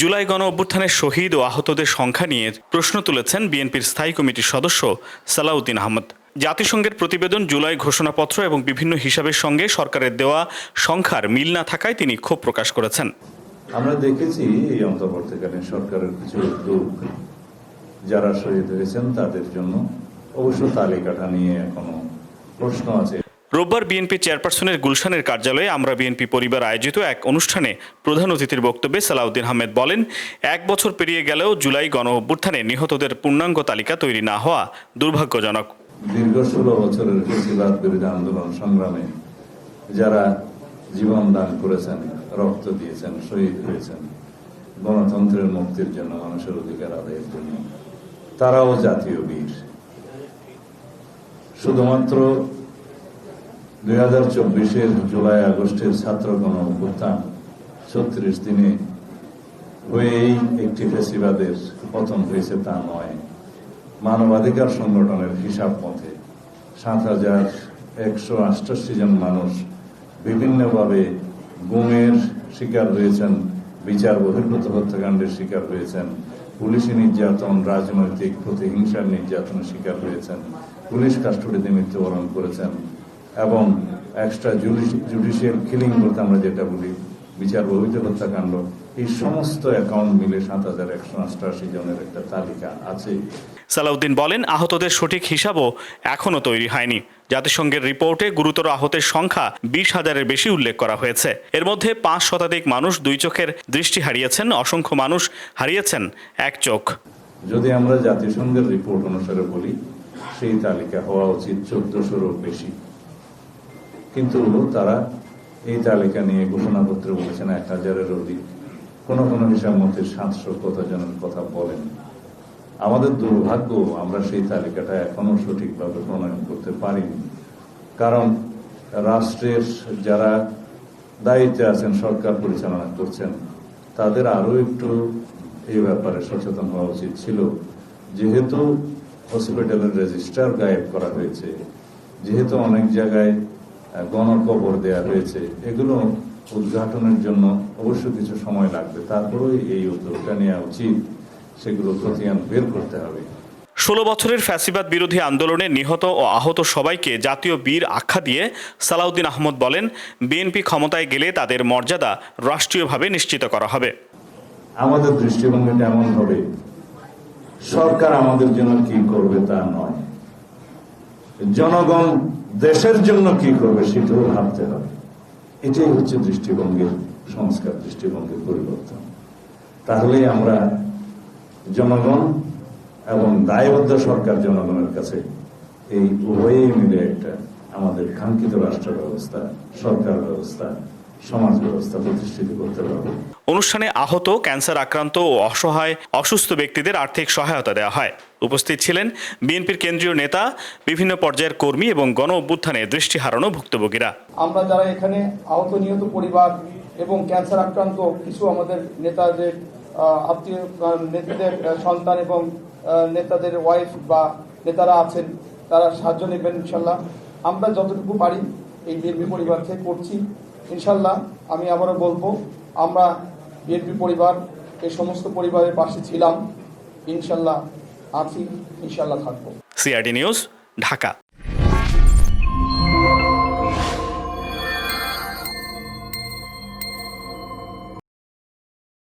জুলাই গণ অভ্যুত্থানের শহীদ ও আহতদের সংখ্যা নিয়ে প্রশ্ন তুলেছেন বিএনপির স্থায়ী কমিটির সদস্য সালাউদ্দিন আহমদ। জাতিসংঘের প্রতিবেদন, জুলাই ঘোষণাপত্র এবং বিভিন্ন হিসাবের সঙ্গে সরকারের দেওয়া সংখ্যার মিল না থাকায় তিনি ক্ষোভ প্রকাশ করেছেন। আমরা দেখেছি এই অন্তর্বর্তীকালীন সরকারের কিছু উদ্যোগ। যারা শহীদ হয়েছেন, তাদের জন্য অবশ্য তালিকাটা নিয়ে এখনও প্রশ্ন আছে। রোববার বিএনপি চেয়ারপারসনের গুলশানের কার্যালয়ে আমরা বিএনপি পরিবার আয়োজিত এক অনুষ্ঠানে প্রধান অতিথির বক্তব্যে সালাউদ্দিন আহমেদ বলেন, এক বছর পেরিয়ে গেলেও জুলাই গণ অভ্যুত্থানে নিহতদের পূর্ণাঙ্গ তালিকা তৈরি না হওয়া দুর্ভাগ্যজনক। দীর্ঘ ষোলো বছরের ফেসিবাদ বিরোধী আন্দোলন সংগ্রামে যারা জীবন দান করেছেন, রক্ত দিয়েছেন, শহীদ হয়েছেন, গণতন্ত্রের মুক্তির জন্য, মানুষের অধিকার আদায়ের জন্য, তারাও জাতীয় বীর। শুধুমাত্র দুই হাজার চব্বিশের জুলাই আগস্টের ছাত্র গণ অভ্যুত্থান ছত্রিশ দিনে হয়েই একটি ফেসিবাদের পতন হয়েছে তা নয়। মানবাধিকার সংগঠনের হিসাব মতে সাত হাজার একশো আটাশি জন মানুষ বিভিন্নভাবে গুমের শিকার হয়েছেন, বিচার বহির্ভূত হত্যাকাণ্ডের শিকার হয়েছেন, পুলিশি নির্যাতন, রাজনৈতিক প্রতিহিংসার নির্যাতনের শিকার হয়েছেন, পুলিশ কাস্টডিতে মৃত্যুবরণ করেছেন। এবং এক্সট্রা জুডিশিয়াল কিলিং বলতে আমরা যেটা বলি বিচার বহির্ভূত হত্যাকাণ্ড এই সমস্ত অ্যাকাউন্ট মিলে সাত হাজার একশো অষ্টআশি জনের একটা তালিকা আছে। সালাউদ্দিন বলেন আহতদের সঠিক হিসাবও এখনও তৈরি হয়নি। জাতিসংঘের রিপোর্টে গুরুতর আহতের সংখ্যা বিশ হাজারের বেশি উল্লেখ করা হয়েছে। এর মধ্যে পাঁচ শতাধিক মানুষ দুই চোখের দৃষ্টি হারিয়েছেন অসংখ্য মানুষ হারিয়েছেন এক চোখ। যদি আমরা জাতিসংঘের রিপোর্ট অনুসারে বলি সেই তালিকা হওয়া উচিত চোদ্দশোরও বেশি। কিন্তু তারা এই তালিকা নিয়ে ঘোষণাপত্রে বলেছেন এক হাজারের অধিক। কোন কোন হিসাব মতে সাতশো কতজনের কথা বলেন। আমাদের দুর্ভাগ্য, আমরা সেই তালিকাটা এখনও সঠিকভাবে প্রণয়ন করতে পারিনি। কারণ রাষ্ট্রের যারা দায়িত্বে আছেন, সরকার পরিচালনা করছেন, তাদের আরও একটু এই ব্যাপারে সচেতন হওয়া উচিত ছিল। যেহেতু হসপিটালের রেজিস্টার গায়েব করা হয়েছে, যেহেতু অনেক জায়গায় গণকবর দেয়া হয়েছে এগুলো উদ্ঘাটনের জন্য অবশ্য কিছু সময় লাগবে। তারপরেও এই উদ্যোগটা নেওয়া উচিত। সেগুলো খতিয়ান বের করতে হবে। ষোলো বছরের ফ্যাসিবাদ বিরোধী আন্দোলনে নিহত ও আহত সবাইকে জাতীয় বীর আখ্যা দিয়ে সালাউদ্দিন আহমদ বলেন বিএনপি ক্ষমতায় গেলে তাদের মর্যাদা রাষ্ট্রীয়ভাবে নিশ্চিত করা হবে। আমাদের দৃষ্টিভঙ্গিটা এমন হবে সরকার আমাদের জন্য কি করবে তা নয়। জনগণ দেশের জন্য কি করবে সেটাও ভাবতে হবে। এটাই হচ্ছে দৃষ্টিভঙ্গির সংস্কার, দৃষ্টিভঙ্গির পরিবর্তন। তাহলে আমরা জনগণ এবং দায়বদ্ধ সরকার জনগণের কাছে এই উভয়েই মিলে একটা আমাদের কাঙ্ক্ষিত রাষ্ট্র ব্যবস্থা সরকার ব্যবস্থা সমাজ ব্যবস্থা প্রতিষ্ঠিত করতে পারব। অনুষ্ঠানে আহত ক্যান্সার আক্রান্ত ও অসহায় অসুস্থ ব্যক্তিদের আর্থিক সহায়তা দেওয়া হয়। উপস্থিত ছিলেন বিএনপির কেন্দ্রীয় নেতা বিভিন্ন পর্যায়ের কর্মী এবং গণ অভ্যুত্থানে দৃষ্টি হারানো ভুক্তভোগীরা। আমরা যারা এখানে আহত নিহত পরিবার এবং ক্যান্সার আক্রান্ত কিছু আমাদের নেতাদের আত্মীয় নেতাদের সন্তান এবং নেতাদের ওয়াইফ বা নেতারা আছেন তারা সাহায্য নেবেন ইনশাল্লাহ। আমরা যতটুকু পারি এই বিএনপি পরিবার থেকে করছি। ইনশাল্লাহ আমি আবারও বলব, আমরা বিএনপি পরিবার, এ সমস্ত পরিবারের পাশে ছিলাম। ইনশাল্লাহ আছি ইনশাল্লাহ থাকব। CRD news Dhaka.